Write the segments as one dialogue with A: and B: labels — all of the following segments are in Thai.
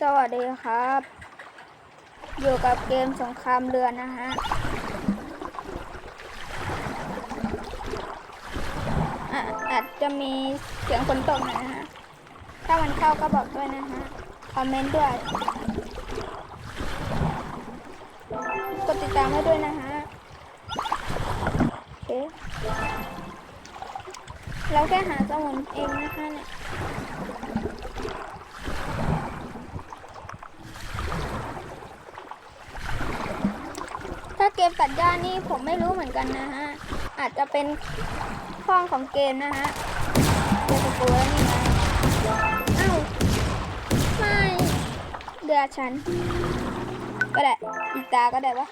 A: สวัสดีครับ อยู่กับเกมสงครามเรือนะฮะอาจจะมีเสียงฝนตกหน่อยนะฮะ ถ้ามันเข้าก็บอกด้วยนะฮะ คอมเมนต์ด้วย กดติดตามให้ด้วยนะฮะโอเคเราแค่หาสมุนเองนะคะเนี่ย เกมตัดหญ้านี่ผมไม่รู้เหมือนกันนะฮะ อาจจะเป็นห้องของเกมนะฮะเจอตะปูแล้วนี่นะเอ้าไม่เดือฉัน ก็ได้อีกตาก็ได้ปะ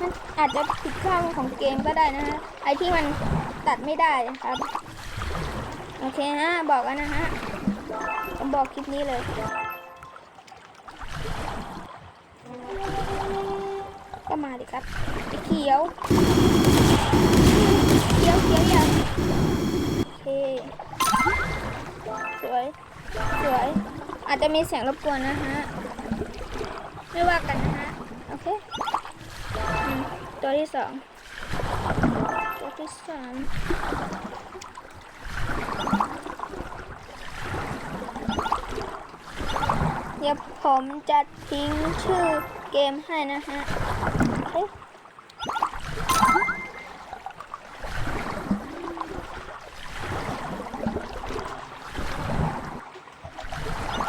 A: มันอาจจะผิดพลาดของเกมก็ได้นะฮะ ไอที่มันตัดไม่ได้ครับ โอเคฮะ บอกกันนะฮะ ผมบอกคลิปนี้เลย มาดิครับเขียวเขียวเขียวอย่างโอเคสวยสวย อาจจะมีเสียงรบกวนนะฮะ ไม่ว่ากันนะฮะ โอเค ตัวที่สอง ตัวที่สามเดี๋ยวผมจะทิ้งชื่อเกมให้นะฮะโอเค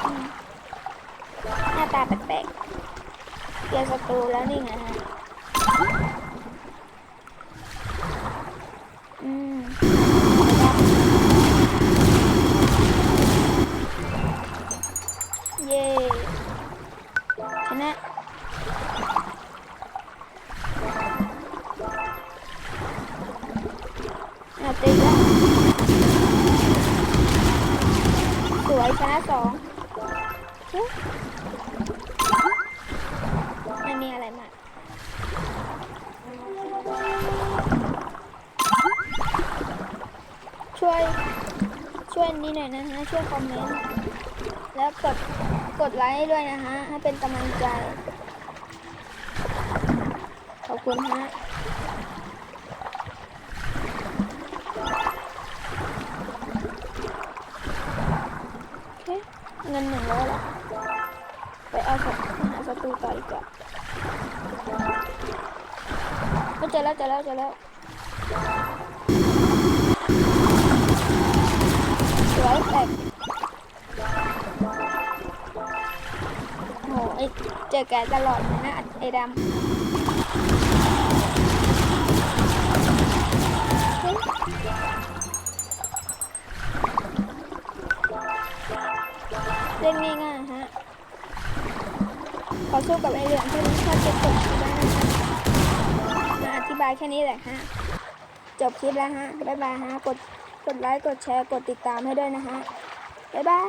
A: อืมหน้าตา แปลกๆเจอศัตรูแล้วนี่ไงฮะอืมเย้ชนะอะตีแล้วสวยชนะสอง วยช่วยนี้หน่อยนะฮะช่วยคอมเมนต์แล้วกดกดไลค์ด้วยนะฮะให้เป็นกำลังใจขอบคุณฮะโอเคเงินหนึ่งร้อยแล้วไปเอาสัตว์หาศัตรูต่ออีกก่อนไม่เจอแล้วเจอแล้วเจอแล้ว เจอแกตลอดนะ ไอ้ดำเล่นง่ายๆฮะขอสู้กับไอเหลืองที่มันชอบเก็บตกได้นะคะมาอธิบายแค่นี้แหละฮะ จบคลิปแล้วฮะ บ๊ายบายฮะ กด กดไลค์ กดแชร์ กดติดตามให้ด้วยนะฮะ บ๊ายบาย